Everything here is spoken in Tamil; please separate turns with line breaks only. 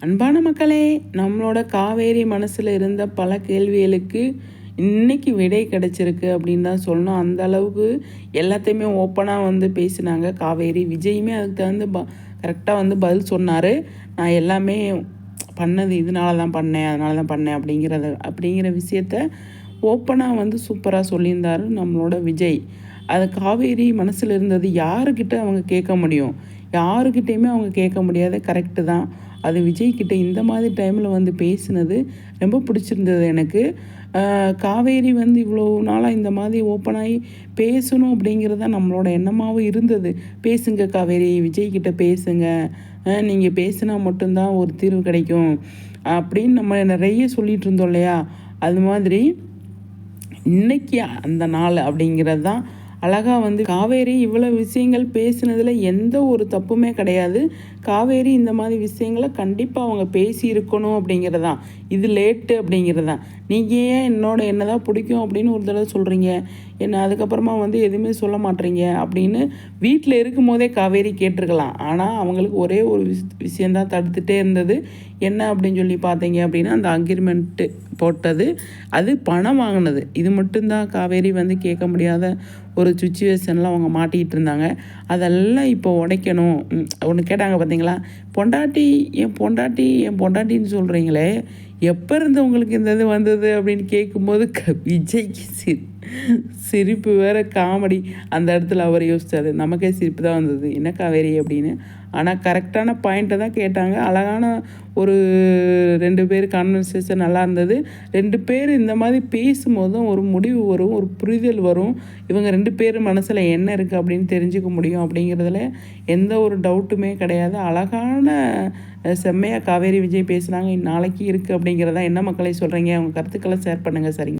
அன்பான மக்களே நம்மளோட காவேரி மனசில் இருந்த பல கேள்விகளுக்கு இன்னைக்கு விடை கிடச்சிருக்கு அப்படின்னு தான் சொல்லணும். அந்த அளவுக்கு எல்லாத்தையுமே ஓப்பனாக வந்து பேசினாங்க காவேரி. விஜயுமே அதுக்கு தகுந்த ப கரெக்டாக வந்து பதில் சொன்னார். நான் எல்லாமே பண்ணது இதனால தான் பண்ணேன் அதனால தான் பண்ணேன் அப்படிங்கிறத அப்படிங்கிற விஷயத்த ஓப்பனாக வந்து சூப்பராக சொல்லியிருந்தார் நம்மளோட விஜய். அது காவேரி மனசில் இருந்தது யாருக்கிட்ட அவங்க கேட்க முடியும்? யாருக்கிட்டேயுமே அவங்க கேட்க முடியாத. கரெக்டு தான். அது விஜய்கிட்ட இந்த மாதிரி டைமில் வந்து பேசினது ரொம்ப பிடிச்சிருந்தது எனக்கு. காவேரி வந்து இவ்வளோ நாளாக இந்த மாதிரி ஓப்பனாகி பேசணும் அப்படிங்கிறது தான் நம்மளோட எண்ணமாகவும் இருந்தது. பேசுங்க காவேரி விஜய்கிட்ட பேசுங்க. நீங்கள் பேசினா மட்டும்தான் ஒரு தீர்வு கிடைக்கும். அப்படின்னு நம்ம நிறைய சொல்லிகிட்டு இருந்தோம் இல்லையா? அது மாதிரி இன்னைக்கு அந்த நாள் அப்படிங்கிறது தான் அழகாக வந்து காவேரி இவ்வளோ விஷயங்கள் பேசினதில் எந்த ஒரு தப்புமே கிடையாது. காவேரி இந்த மாதிரி விஷயங்களை கண்டிப்பாக அவங்க பேசி இருக்கணும் அப்படிங்கிறது. தான் இது லேட்டு அப்படிங்கிறது. தான் நீங்கள் ஏன் என்னோட என்ன தான் பிடிக்கும் அப்படின்னு ஒரு தடவை சொல்கிறீங்க என்ன அதுக்கப்புறமா வந்து எதுவுமே சொல்ல மாட்டீங்க அப்படின்னு வீட்டில் இருக்கும் போதே காவேரி கேட்டிருக்கலாம். ஆனால் அவங்களுக்கு ஒரே ஒரு விஷ விஷயந்தான் தடுத்துகிட்டே இருந்தது. என்ன அப்படின்னு சொல்லி பார்த்தீங்க அப்படின்னா அந்த அக்ரிமெண்ட்டு போட்டது. அது பணம் வாங்கினது. இது மட்டும்தான் காவேரி வந்து கேட்க முடியாத ஒரு சுச்சுவேஷனில் அவங்க மாட்டிக்கிட்டு இருந்தாங்க. அதெல்லாம் இப்போ உடைக்கணும். ஒன்று கேட்டாங்க பார்த்தீங்களா பொண்டாட்டி என் பொண்டாட்டி என் பொண்டாட்டின்னு சொல்கிறீங்களே எப்போ இருந்து உங்களுக்கு இந்த இது வந்தது? அப்படின்னு கேட்கும்போது க விஜய்க்கு சி சிரிப்பு வேறு காமெடி. அந்த இடத்துல அவர் யோசித்தார் நமக்கே சிரிப்பு தான் வந்தது. என்ன காவேரி அப்படின்னு? ஆனால் கரெக்டான பாயிண்ட்டை தான் கேட்டாங்க. அழகான ஒரு ரெண்டு பேர் கான்வர்சேஷன் நல்லா இருந்தது. ரெண்டு பேர் இந்த மாதிரி பேசும்போதும் ஒரு முடிவு வரும் ஒரு புரிதல் வரும். இவங்க ரெண்டு பேர் மனசில் என்ன இருக்குது அப்படின்னு தெரிஞ்சுக்க முடியும் அப்படிங்கிறதுல எந்த ஒரு டவுட்டுமே கிடையாது. அழகான செம்மையாக காவேரி விஜய் பேசுனாங்க நாளைக்கு இருக்குது அப்படிங்கிறதா என்ன மக்களை சொல்கிறீங்க அவங்க கருத்துக்களை ஷேர் பண்ணுங்கள் சரிங்க.